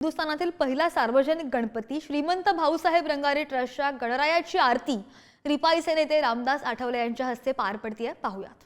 हिंदुस्थानातील पहिला सार्वजनिक गणपती श्रीमंत भाऊसाहेब रंगारी ट्रस्टच्या गणरायाची आरती रिपाईचे नेते रामदास आठवले यांच्या हस्ते पार पडतीये. पाहुयात.